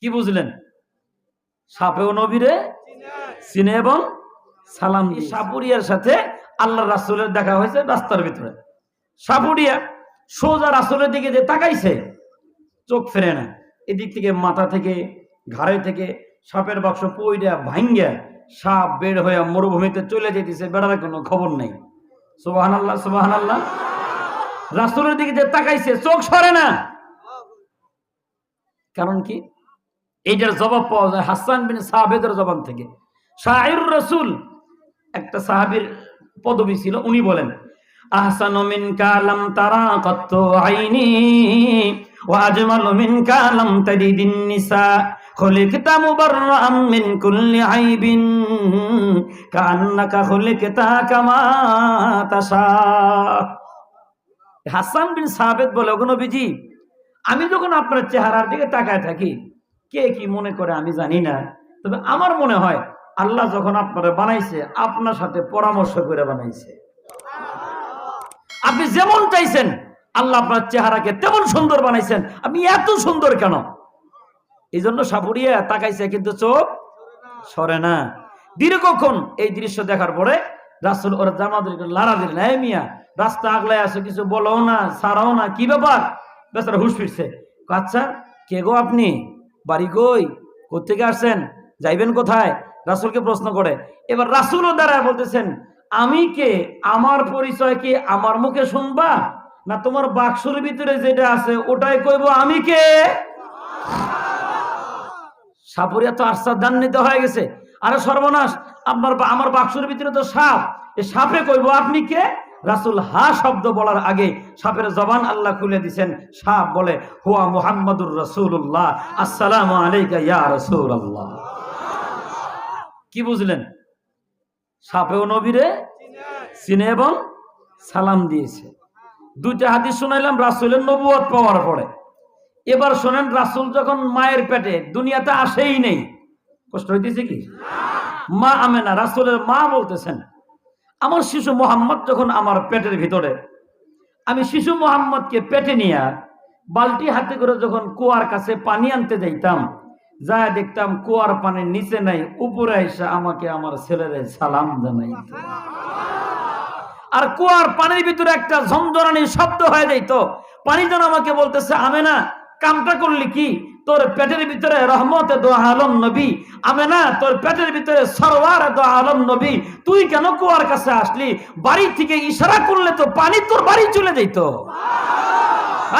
কি বুঝলেন? সাপেও নবীরে, চিনে এবং সালাম সাপুরিয়ার সাথে আল্লাহ রাসুলের দেখা হয়েছে রাস্তার ভিতরে। সাপুরিয়া সোজা রাসুলের দিকে যে তাকাইছে, চোখ ফেরে না। এদিক থেকে মাথা থেকে, ঘাড়ে থেকে সাপের বাক্স পইরা ভাঙ্গা সাপ বের হয়ে মরুভূমিতে চলে যেতেছে বেড়ার কোনো খবর নেই। সোবাহান আল্লাহ সোবাহান আল্লাহ রাসুলের দিকে যে তাকাইছে, চোখ সরে না। কারণ কি? এইটার জবাব পাওয়া যায় হাসান বিন সাহাবেদের জবান থেকে। শাহির রসুল, একটা সাহাবীর পদবী ছিল, উনি বলেন, আহসানু মিন কালাম তারা কত আইনি ওয়াজমালু মিন কালাম তারিদিন নিসা, খলিকতা মুবাররাম মিন কুল্লি আইবিন, কান্নাকা খলিকতা কামা তাশা। হাসান বিন সাহাবেদ বলে, ওগো নবীজি, আমি যখন আপনার চেহারার দিকে তাকায় থাকি কে কি মনে করে আমি জানি না। তবে আমার মনে হয় আল্লাহ যখন আপনারা বানাইছে, আপনার সাথে পরামর্শ করে বানাইছে। আপনি যেমন চাইছেন, আল্লাহ আপনার চেহারাকে তেমন সুন্দর বানাইছেন। আপনি এত সুন্দর কেন? এই জন্য সাপুরিয়া তাকাইছে, কিন্তু চোখ সরে না। দীর্ঘক্ষণ এই দৃশ্য দেখার পরে রাসুল ওরা জামাদেরকে লাড়া দিলেন, "এই মিয়া, রাস্তা আগলায় আসো কিছু বলো না সারাও না, কি ব্যাপার? বেচারা হুশ ফিরছে। আচ্ছা কে গো আপনি? বাড়ি কই? কোথেকে আসছেন? যাইবেন কোথায়? রাসুলকে প্রশ্ন করে। এবার রাসুলও দাঁড়ায় বলতেছেন, আমি কে? আমার পরিচয় কি আমার মুখে শুনবা? না তোমার বাক্সর ভিতরে যেটা আছে ওটাই কইব আমি কে? সাপুরিয়া তো আশ্বাস দান নিতে হয়ে গেছে। আরে সর্বনাশ বা- আমার বাক্সের ভিতরে তো সাপ। এ সাপে কইব আপনি কে? রাসুল হা শব্দ বলার আগে সাপের জবান আল্লাহ খুলে দিছেন। সাপ বলে, হুয়া মুহাম্মাদুর রাসূলুল্লাহ, আসসালাম আলাইকা কি বুঝলেন? সাপেও নবীরে চিনে এবং সালাম দিয়েছে। দুইটা হাদিস শুনাইলাম, রাসূলের নবুয়ত পাওয়ার পরে। এবার শোনেন, রাসূল যখন মায়ের পেটে, দুনিয়াতে আসেই নেই। কষ্ট হইতেছে কি? মা আমেনা, রাসূলের মা বলতেছেন আমার শিশু মোহাম্মদ যখন আমার পেটের ভিতরে, আমি শিশু মোহাম্মদকে পেটে নিয়ে বালতি হাতে করে যখন কুয়ার কাছে পানি আনতে যাইতাম যা দেখতাম কুয়ার পানির নিচে নাই, উপরে এসে আমাকে আমার ছেলেদের সালাম জানাই। আর কুয়ার পানির ভিতরে একটা ঝমঝরানি শব্দ হয়ে যাইতো। পানি যেন আমাকে বলতেছে আমে না কামটা করলি কি? তোর পেটের ভিতরে রহমতে দো আলম নবী আমে না তোর পেটের ভিতরে সরওয়ার দো আলম নবী। তুই কেন কুয়ার কাছে আসলি? বাড়ি থেকে ইশারা করলে তো পানি তোর বাড়ি চলে যাইত।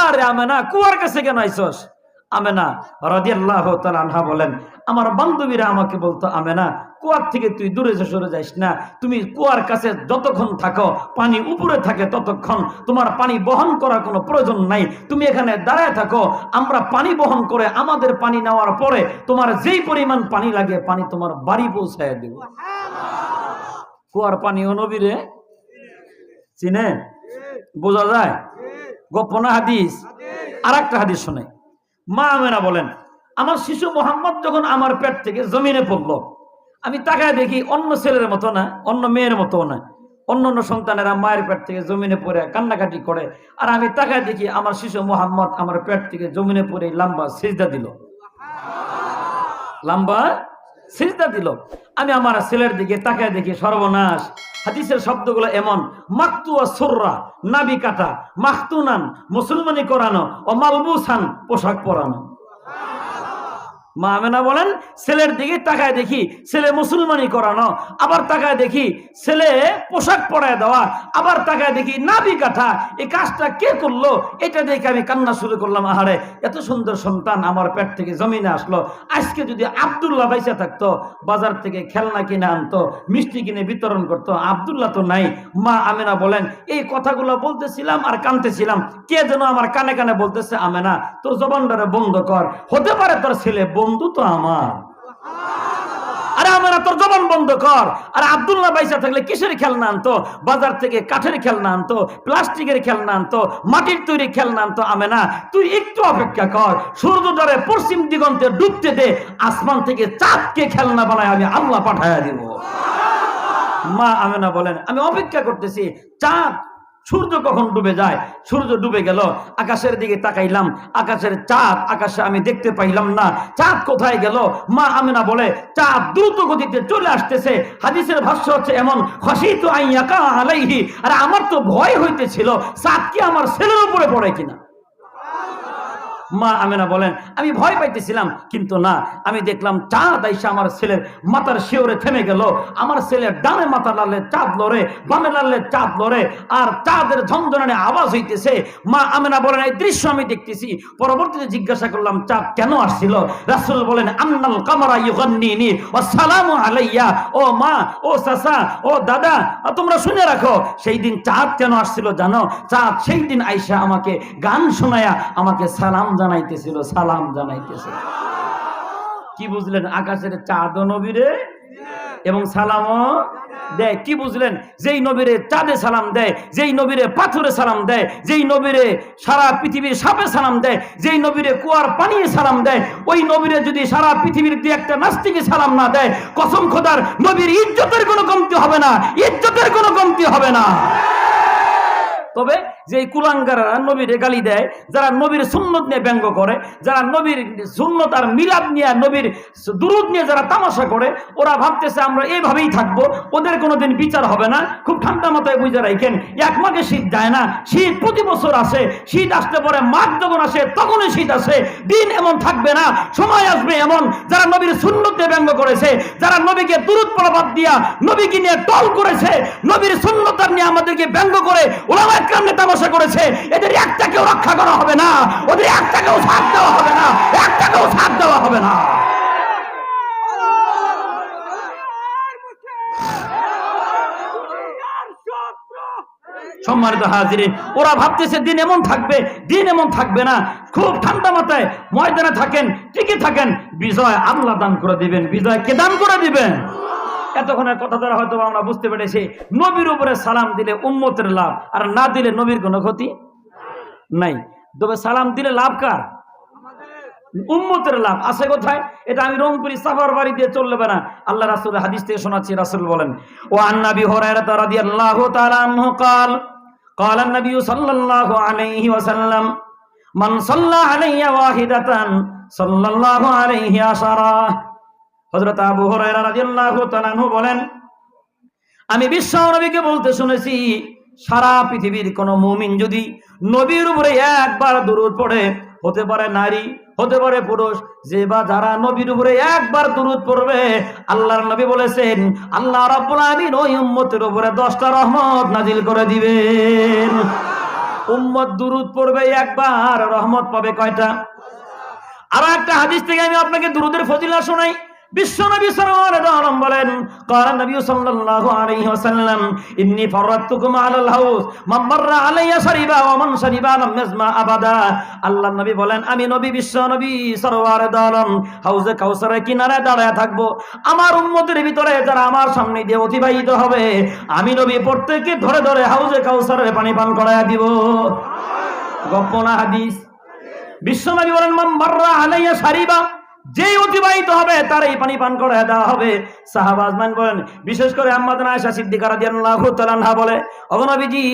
আরে আমে না কুয়ার কাছে কেন আইসস? আমেনা রাদিয়াল্লাহু তাআলা আনহা বলেন আমার বান্ধবীরা আমাকে বলতো আমেনা কুয়ার থেকে তুই দূরে যে সরে যাইস না। তুমি কুয়ার কাছে যতক্ষণ থাকো পানি উপরে থাকে ততক্ষণ। তোমার পানি বহন করার কোনো প্রয়োজন নাই। তুমি এখানে দাঁড়ায় থাকো। আমরা পানি বহন করে আমাদের পানি নেওয়ার পরে তোমার যেই পরিমাণ পানি লাগে পানি তোমার বাড়ি পৌঁছায় দেব। কুয়ার পানি নবীরে চিনে? বোঝা যায়? গোপনা হাদিস। আর একটা হাদিস শোনে। মা আমেনা বলেন, আমার শিশু মোহাম্মদ যখন আমার পেট থেকে জমিনে পড়ল, আমি তাকায় দেখি অন্য ছেলের মতো না, অন্য মেয়ের মতো না। অন্য অন্য সন্তানেরা মায়ের পেট থেকে জমিনে পড়ে, কান্নাকাটি করে। আর আমি তাকায় দেখি আমার শিশু মোহাম্মদ আমার পেট থেকে জমিনে পড়ে লম্বা সিজদা দিল। লম্বা? সিজদা দিল। আমি আমার ছেলের দিকে তাকায় দেখি সর্বনাশ। হাদিসের শব্দগুলো এমন মাকতুয়া সুররা, নাবি কাটা, মাখতুনান, মুসলমানি করানো, ও মালবুসান পোশাক পরানো। মা আমেনা বলেন, ছেলের দিকে তাকায় দেখি ছেলে মুসলমানি করানো, আবার তাকায় দেখি ছেলে পোশাক পরায় দেওয়া, আবার তাকায় দেখি নাবি কাঠা এই কাজটা কে করল? এটা দেখে আমি কান্না শুরু করলাম, আহারে, এত সুন্দর সন্তান আমার পেট থেকে জমিনে আসলো। আজকে যদি আবদুল্লাহ বাইসা থাকতো, বাজার থেকে খেলনা কিনে আনতো, মিষ্টি কিনে বিতরণ করতো, আবদুল্লাহ তো নাই। মা আমেনা বলেন, এই কথাগুলো বলতেছিলাম আর কানতেছিলাম, কে যেন আমার কানে কানে বলতেছে, আমেনা, তোর জবানটারে বন্ধ কর। হতে পারে তোর ছেলে বন্ধু তো আমার। আরে আমরা তোর জবান বন্ধ কর। আর আব্দুল্লাহ বাইসা থাকলে কিসের খেলনা আনতো? বাজার থেকে কাঠের খেলনা আনতো, প্লাস্টিকের খেলনা আনতো, মাটির তৈরি খেলনা আনতো আমে না তুই একটু অপেক্ষা কর সূর্যোদয়ে পশ্চিম দিগন্তে ডুবতে দে, আসমান থেকে চাঁদকে খেলনা বানায় আমি আল্লাহ পাঠাইয়া দিব। মা আমেনা বলেন, আমি অপেক্ষা করতেছি, চাঁদ সূর্য কখন ডুবে যায়? সূর্য ডুবে গেল, আকাশের দিকে তাকাইলাম, আকাশের চাঁদ, আকাশে আমি দেখতে পাইলাম না। চাঁদ কোথায় গেল? মা আমিনা বলে, চাঁদ দ্রুত গতিতে চলে আসতেছে। হাদিসের ভাষ্য হচ্ছে এমন হসি তো আইয়াকা আলাইহি আর আমার তো ভয় হইতেছিল, চাঁদ কি আমার ছেলের উপরে পড়ে কিনা? মা আমেনা বলেন, আমি ভয় পাইতেছিলাম, কিন্তু না, আমি দেখলাম চাঁদ আইসা আমার ছেলের মাথার শিওরে থেমে গেল। আমার ছেলের ডানে মাথা লালে চাঁদ লড়ে, বামে লালে চাঁদ লড়ে, আর চাঁদের ঝঞ্ঝনানে আওয়াজ হইতেছে। মা আমেনা বলেন, এই দৃশ্য আমি দেখতেছি। পরবর্তীতে জিজ্ঞাসা করলাম, চাঁদ কেন আসছিল? রাসূল বলেন, আন্নাল কামারা ইউগান্নিনি ও সালামু আলাইয়া। ও মা, ও চাচা, ও দাদা, তোমরা শুনে রাখো, সেই দিন চাঁদ কেন আসছিল জানো? চাঁদ সেই দিন আইসা আমাকে গান শোনায়া আমাকে সালাম জানাইতেছিল, সালাম জানাইতেছিল কি বুঝলেন, আকাশের চাঁদ নবীরে এবং সালামও দেয়। কি বুঝলেন, যেই নবীরে চাঁদে সালাম দেয়, যেই নবীরে পাথরে সালাম দেয়, যেই নবীরে সারা পৃথিবীর সাপে সালাম দেয়, যেই নবীরে কুয়ার পানিয়ে সালাম দেয়, ওই নবীরে যদি সারা পৃথিবীর দিয়ে একটা নাস্তিকে সালাম না দেয়, কসম খোদার, নবীর ইজ্জতের কোনো কমতি হবে না, ইজ্জতের কোনো কমতি হবে না। তবে যে কুলাঙ্গারা নবীর গালি দেয়, যারা নবীর সুন্নত নিয়ে ব্যঙ্গ করে, যারা নবীর সুন্নত আর মিলাদ নিয়ে, নবীর দুরুদ নিয়ে যারা তামাশা করে, ওরা ভাবতেছে আমরা এইভাবেই থাকব, ওদের কোনোদিন বিচার হবে না। খুব ঠান্ডা মাথায় বুঝে রাখেন, এক মাঘে শীত যায় না, শীত প্রতি বছর আসে, শীত আসতে পরে মাঘ যখন আসে, তখনই শীত আসে, দিন এমন থাকবে না, সময় আসবে এমন। যারা নবীর সুন্নত নিয়ে ব্যঙ্গ করেছে, যারা নবীকে দুরুদ প্রভাব দিয়া নবীকে নিয়ে টল করেছে, নবীর সুন্নতার নিয়ে আমাদেরকে ব্যঙ্গ করে ওলামা একরাম তামাশা করেছে, এদের একটাকেও রক্ষা করা হবে না, ওদের একটাকেও সাথ দেওয়া হবে না, একটাকেও সাথ দেওয়া হবে না। সম্মানিত হাজিরিন ওরা ভাবতেছে দিন এমন থাকবে, দিন এমন থাকবে না। খুব ঠান্ডা মাথায় ময়দানে থাকেন, টিকে থাকেন, বিজয় আল্লাহ দান করে দিবেন, বিজয় কে দান করে দিবেন? এতক্ষণের কথা দ্বারা হয়তো আমরা বুঝতে পেরেছি নবীর উপরে সালাম দিলে উম্মতের লাভ আর না দিলে নবীর কোনো ক্ষতি নাই তবে সালাম দিলে লাভ কার উম্মতের লাভ আছে কোথায় এটা আমি রংপুরি সাফার বাড়ি দিয়ে চললে না আল্লাহ রাসূল হাদিস থেকে শোনাচ্ছি রাসূল বলেন ও আন্নাবি হুরায়রা রাদিয়াল্লাহু তাআলা আনহু قال قال النبي صلى الله عليه وسلم من صلى علي واحدة صلى الله عليه عشرة হযরত আবু রাদিয়াল্লাহু তাআলা আনহু বলেন, আমি বিশ্ব নবীকে বলতে শুনেছি, সারা পৃথিবীর কোন মুমিন যদি নবীর উপরে একবার দরুদ পড়ে, হতে পারে নারী, হতে পারে পুরুষ, যে বা যারা নবীর উপরে একবার দরুদ পড়বে, আল্লাহর নবী বলেছেন, আল্লাহ রাব্বুল আলামিন ওই উম্মতের উপরে 10টা রহমত নাজিল করে দিবেন। উম্মত দুরুদ পড়বে একবার, রহমত পাবে কয়টা? আরও একটা হাদিস থেকে আমি আপনাকে দুরুদের ফজিলা শোনাই। বিশ্বনবী সাল্লাল্লাহু আলাইহি ওয়াসাল্লাম বলেন قال النبي صلى الله عليه وسلم اني فرضتكم على الحوض من مر علي شربا ومن شربا لم يزمع ابدا আল্লাহ নবী বলেন আমি নবী বিশ্ব নবী সরওয়ারে দলম হাউজে কাউসারের কিনারে দাঁড়ায় থাকবো আমার উম্মতের ভিতরে যারা আমার সামনে দিয়ে অতিবাহিত হবে আমি নবী প্রত্যেককে ধরে ধরে হাউজে কাউসারের পানি পান করায় দিব গপ্পনা হাদিস বিশ্বনবী বলেন মান মাররা আলাইয়া সারিবা যেই অতিবাহিত হবে, তার এই পানি পান করে দেওয়া হবে। সাহাবা আজমান বলেন, বিশেষ করে আম্মাদান আয়েশা সিদ্দিকা রাদিয়াল্লাহু তাআলা বলে অগনবীজি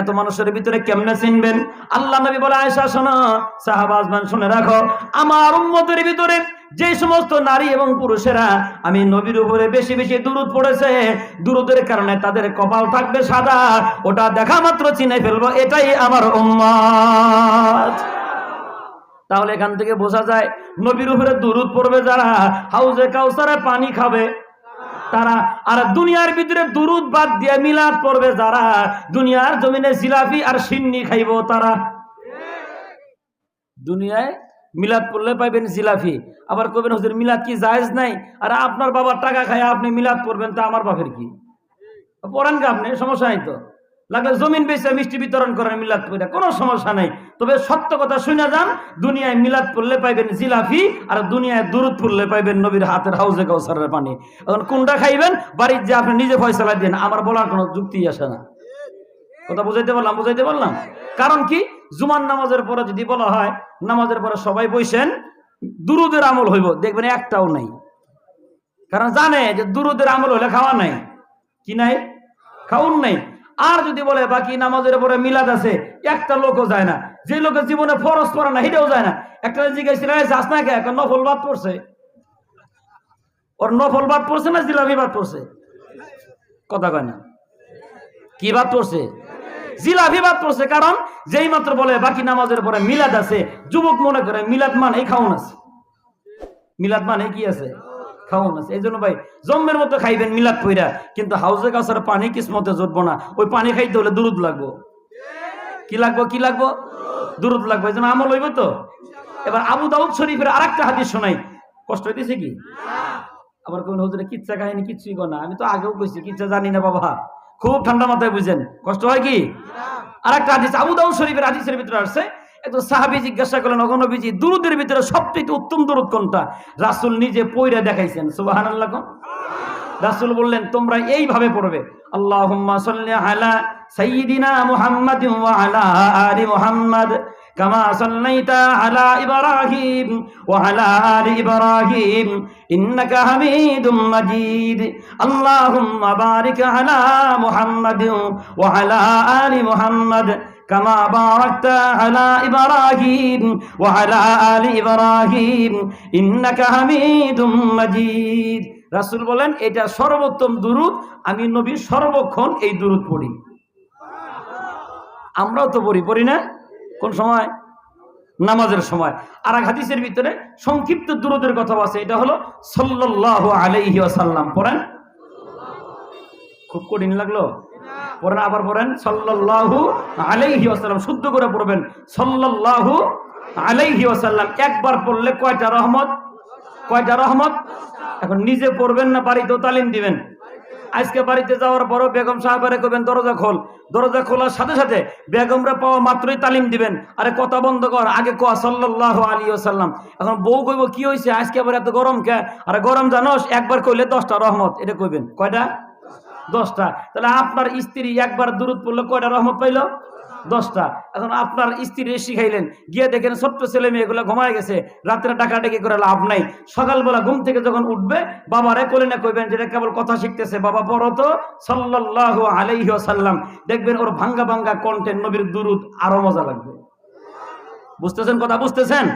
এত মানুষের ভিতরে কেমনে চিনবেন? আল্লাহ নবী বলে, আয়েশা, শোনো, সাহাবা আজমান, শুনে রাখো, আমার উম্মতের ভিতরে যে সমস্ত নারী এবং পুরুষেরা আমি নবীর উপরে বেশি বেশি দূরত পড়েছে, দুরুদের কারণে তাদের কপাল থাকবে সাদা, ওটা দেখা মাত্র চিনে ফেলব, এটাই আমার উম্মত। তাহলে এখান থেকে বোঝা যায় নবীর উপরে দুরুদ পড়বে যারা হাউজে কাউসারে পানি খাবে। তারা আর দুনিয়ার ভিতরে দুরুদ বাদ দিয়ে মিলাদ পড়বে যারা দুনিয়ার জমিনে জিলাপি আর সিন্নি খাইব তারা। দুনিয়ায় মিলাদ পড়লে পাইবেন জিলাপি। আবার কবেন হুজুর, মিলাদ কি জায়েজ নাই? আর আপনার বাবার টাকা খায় আপনি মিলাদ পড়বেন তা আমার বাপের কি? পড়েন কে আপনি, সমস্যা নাই তো। লাগলে জমিন বেচে মিষ্টি বিতরণ করেন মিলাদ পড়ে কোনো সমস্যা নাই। তবে সত্য কথা শুনে যান, দুনিয়ায় মিলাদ পড়লে পাইবেন জিলাফি আর দুনিয়ায় দুরুদ পড়লে পাইবেন নবীর হাতের হাউজে কাউসারের পানি। এখন কোনটা খাইবেন? বাড়ির যে আপনি নিজে ফয়সলা দেন আমার বলার কোনো যুক্তি আসে না। কথা বুঝাইতে পারলাম? বুঝাইতে পারলাম? কারণ কি? জুমার নামাজের পরে যদি বলা হয়, নামাজের পরে সবাই বইছেন দুরুদের আমল হইব। দেখবেন একটাও নাই। কারণ জানে যে দুরুদের আমল হলে খাওয়া নাই। কি নাই? খাউন নাই। আর যদি বলে বাকি নামাজের পরে মিলাদ আছে, একটা লোকও যায় না। যে লোকের জীবনে ফরজ পড়ে না, হেঁটেও যায় না। একটা জিজ্ঞাসা যাস না কে? এখন নফল বাদ পড়ছে। ওর নফল বাদ পড়ছে না, জিলাপি বাদ পড়ছে? কথা কয় না। কি বাদ পড়ছে? জিলাপি বাদ পড়ছে, কারণ যেই মাত্র বলে বাকি নামাজের পরে মিলাদ আছে, যুবক মনে করে মিলাদ মানে খাওন আছে। মিলাদ মানে কি আছে? খাওন আছে এই জন্য ভাই জম্মের মতো খাইবেন মিলাদ পইরা। কিন্তু হাউজে কাছার পানি কিসমতে জুটবো না। ওই পানি খাইতে হলে দুরুদ লাগবো। কি লাগবো কি লাগবো? দুরুদ লাগবে। এই জন্য আমল হইব তো? এবার আবু দাউদ শরীফের আরেকটা হাদিস শোনাই। কষ্ট হইতেছে কি? আবার কোন হুজুরে কিচ্ছা কাহিনী কিচ্ছুই গো না। আমি তো আগেও কইছি কিচ্ছা জানি না বাবা। খুব ঠান্ডা মাথায় বুঝেন। কষ্ট হয় কি? আর একটা হাদিস আবু দাউদ শরীফের হাদিসের ভিতরে আসছে। একজন সাহাবি জিজ্ঞাসা করলেন অগণবীজি দুরুদের ভিতরে সবচেয়ে উত্তম দুরুদ কোনটা রাসূল নিজে পয়রা দেখাইছেন সুবহানাল্লাহ কোন রাসূল বললেন তোমরা এইভাবে পড়বে আল্লাহুম্মা সাল্লি আলা সাইয়্যিদিনা মুহাম্মাদিন ওয়া আলা আলি মুহাম্মাদ كما صليت على إبراهيم وعلى آل إبراهيم إنك حميد مجيد اللهم بارك على محمد وعلى آل محمد كما باركت على إبراهيم وعلى آل إبراهيم إنك حميد مجيد রাসূল বলেন এটা সর্বোত্তম দুরুদ আমি নবী সর্বক্ষণ এই দুরুদ পড়ি আমরাও তো পড়ি পড়ি না কোন সময় নামাজের সময় আর এক হাদিসের ভিতরে সংক্ষিপ্ত দূরদের কথা আছে এটা হলো সাল্লাল্লাহু আলাইহি ওয়াসাল্লাম পড়েন খুব কঠিন লাগলো পড়েন আবার পড়েন সাল্লাল্লাহু আলাইহি ওয়াসাল্লাম, শুদ্ধ করে পড়বেন, সাল্লাল্লাহু আলাইহি ওয়াসাল্লাম, একবার পড়লে কয়টা রহমত? কয়টা রহমত? এখন নিজে পড়বেন না বাড়িতেও তালিম দিবেন? আজকে বাড়িতে যাওয়ার পরও বেগম সাহেবারে করবেন দরজা খোল। দরজা খোলার সাথে সাথে বেগমরা পাওয়া মাত্রই তালিম দিবেন। আরে কথা বন্ধ কর, আগে কোয়া সাল্লাহ আলী সাল্লাম এখন বউ কইব, কি হয়েছে আজকে আবার এত গরম কে? আরে গরম জানোস, একবার কইলে দশটা রহমত, এটা কইবেন। কয়টা? দশটা। তাহলে আপনার স্ত্রী একবার দূরত পড়লে, কয়টা রহমত পাইল? দশটা। এখন আপনার স্ত্রী শিখাইলেন, গিয়ে দেখেন ছোট্ট ছেলে মেয়েগুলো ঘুমায় গেছে, রাত্রে ডাকাডাকি করে লাভ নাই। সকালবেলা ঘুম থেকে যখন উঠবে, বাবারে কোলে না কইবেন যেটা কেবল কথা শিখতেছে, বাবা পড়ো তো? সাল্লাহ আলাইহি সাল্লাম দেখবেন ওর ভাঙ্গা ভাঙ্গা কন্টেন্ট নবীর দুরুদ, আরও মজা লাগবে। বুঝতেছেন কথা বুঝতেছেন?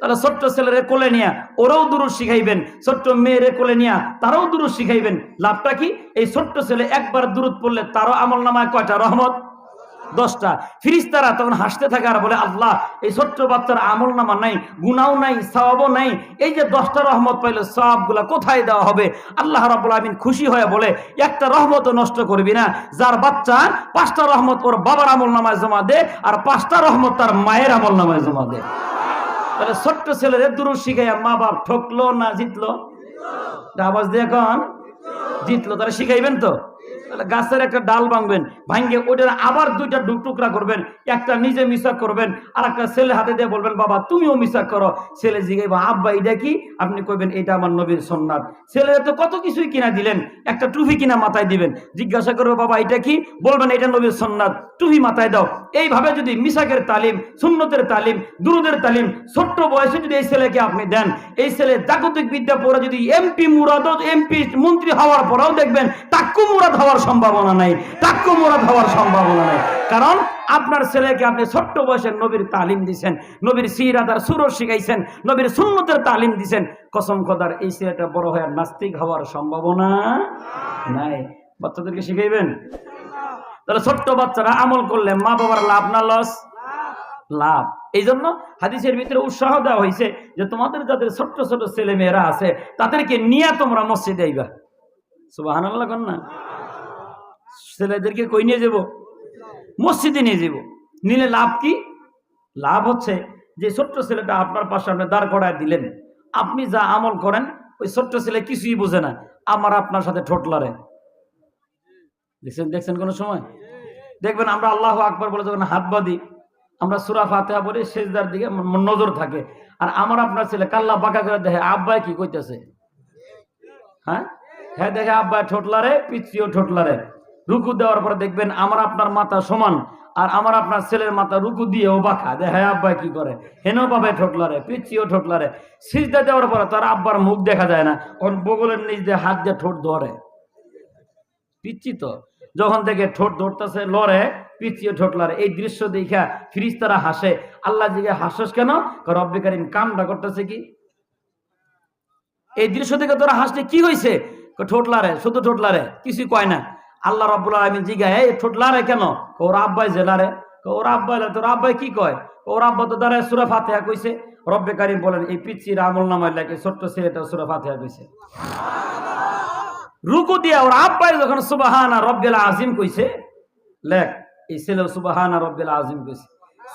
তাহলে ছোট্ট ছেলেরে কোলে নিয়ে ওরাও দূর শিখাইবেন, ছোট্ট মেয়েরে কোলে নিয়া তারাও দূর শিখাইবেন। লাভটা কি? এই ছোট্ট ছেলে একবার দূরত পড়লে তারও আমল নামায় কয়টা রহমত? দশটা। ফিরিস্তারা তখন হাসতে থাকে আর বলে, আল্লাহ, এই ছোট্ট বাচ্চার আমল নামা নাই গুনাও নাই, সওয়াবও নাই, এই যে দশটা রহমত পাইলে সবগুলা কোথায় দেওয়া হবে? আল্লাহ রাবুল আমিন খুশি হয়ে বলে, একটা রহমতও নষ্ট করবি না। যার বাচ্চা পাঁচটা রহমত ওর বাবার আমল নামায় জমা দে, আর পাঁচটা রহমত তার মায়ের আমল নামায় জমা দে। তাহলে ছোট্ট ছেলেদের দূর শিখাইয়া মা বাপ ঠকলো না জিতলো? আওয়াজ দিয়ে এখন জিতলো, তাহলে শিখাইবেন তো? গাছের একটা ডাল ভাঙবেন ভাঙ্গে ওইটার আবার দুইটা টুকরা করবেন, একটা নিজে মিসাক করবেন আর একটা ছেলে হাতে দিয়ে বলবেন, বাবা, তুমিও মিসাক করো। ছেলে জিগাইবা, আব্বা, এটা কি? আপনি কইবেন, এটা আমার নবীর সন্ন্যাত ছেলে তো কত কিছুই কিনা দিলেন, একটা টুপি কিনা মাথায় দিবেন, জিজ্ঞাসা করবে, বাবা, এটা কি? বলবেন, এটা নবীর সন্ন্যাত টুপি মাথায় দাও। এইভাবে যদি মিশাকের তালিম, সুন্নতের তালিম, দুরুদের তালিম, ছোট্ট বয়সে যদি এই ছেলেকে আপনি দেন, এই ছেলে জাগতিক বিদ্যা পড়ে যদি এমপি মুরাদ, এমপি মন্ত্রী হওয়ার পরেও দেখবেন টাক্কু মুরাদ হওয়ার সম্ভাবনা নাই টাক্কু মুরাদ হওয়ার সম্ভাবনা নাই। কারণ আপনার ছেলেকে আপনি ছোট্ট বয়সে নবীর তালিম দিছেন, নবীর সিরাত আর সুরর শিখাইছেন, নবীর সুন্নতের তালিম দিছেন। কসম খোদার, এই ছেলেটা বড় হয়ে নাস্তিক হওয়ার সম্ভাবনা নাই। বাচ্চাদেরকে শিখাইবেন? তাহলে ছোট্ট বাচ্চারা আমল করলে মা বাবার লাভ না লস? লাভ। এই জন্য হাদিসের ভিতরে উৎসাহ দেওয়া হয়েছে যে তোমাদের যাদের ছোট্ট ছোট ছেলে মেয়েরা আছে, তাদেরকে নিয়ে তোমরা মসজিদে আইবা। সুবাহ না? ছেলেদেরকে কই নিয়ে যাব? মসজিদে নিয়ে যাব। নিলে লাভ কি? লাভ হচ্ছে যে ছোট্ট ছেলেটা আপনার পাশে আপনি দাঁড় করায় দিলেন। আপনি যা আমল করেন, ওই ছোট্ট ছেলে কিছুই বোঝে না। আমার আপনার সাথে ঠোঁট লড়ে। দেখছেন দেখছেন কোনো সময়? দেখবেন আমরা আল্লাহ আকবর বলে যখন হাত বাঁধি, আমরা সুরা ফাতেহা বলে শেষদার দিকে নজর থাকে। আর আমার আপনার ছেলে কাল্লা বাঁকা করে দেখে, আব্বাই কি কইতেছে? হ্যাঁ? হ্যাঁ দেখে আব্বাই ঠোঁটলারে পিচিও ঠোঁটলারে রুকু দেওয়ার পরে দেখবেন আমার আপনার মাথা সমান, আর আমার আপনার ছেলের মাথা রুকু দিয়ে ও বাঁকা। দেখে হ্যাঁ আব্বাই কি করে? হেনও পাবে ঠোঁটলারে পিচিও ঠোঁটলারে সিজদা দেওয়ার পরে তার আব্বার মুখ দেখা যায় না, ওর বগলের নিচ দিয়ে হাত দিয়ে ঠোঁট ধরে। পিচ্ছি তো। যখন থেকে ঠোঁট ধরতেছে, লড়ে পিছিয়ে ঠোঁট লড়ে এই দৃশ্য দেখা ফিরিস্তারা হাসে। আল্লাহ জিগে হাসস কেন? রব্বে কারিম কামটা করতেছে কি? এই দৃশ্য থেকে তোরা হাসলে কি হয়েছে ঠোঁট লারে শুধু ঠোঁট লারে কিছুই কয় না। আল্লাহ রব্বুল আলমিন জিগায়, এই ঠোঁট লারে কেন? ওর আব্বাই জেলারে ওর আব্বাই তোর আব্বাই কি কয়? ওর আব্বা তো দাঁড়ায় সুরা ফাতেহা কইছে। রব্বে কারিম বলেন, এই পিচ্ছির আমল নামায় লাগে, ছোট্ট ছেলেটা সুরা ফাতেহা কইছে। রুকু দিয়া ওর আব্বাই যখন সুবাহানা রব্বেল আজিম কইছে, লেখ, এই ছেলে সুবাহানা রব্বেল আজিম কইছে।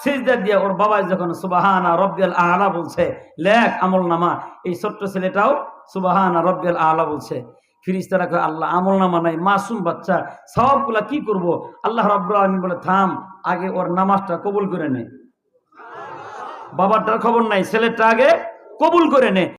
সিজদা দিয়া ওর বাবাই যখন সুবাহানা রব্বেল আলা বলছে, লেখ আমল নামা। এই ছোট্ট ছেলেটাও সুবাহানা রব্বেল আলা বলছে। ফিরিস্তারা কয়, আল্লাহ আমল নামা নাই, মাসুম বাচ্চা সবগুলা কি করব? আল্লাহ রব্বুল আলামিন বলে, থাম, আগে ওর নামাজটা কবুল করে নে। বাবারটার খবর নাই ছেলেটা আগে কবুল করে নে।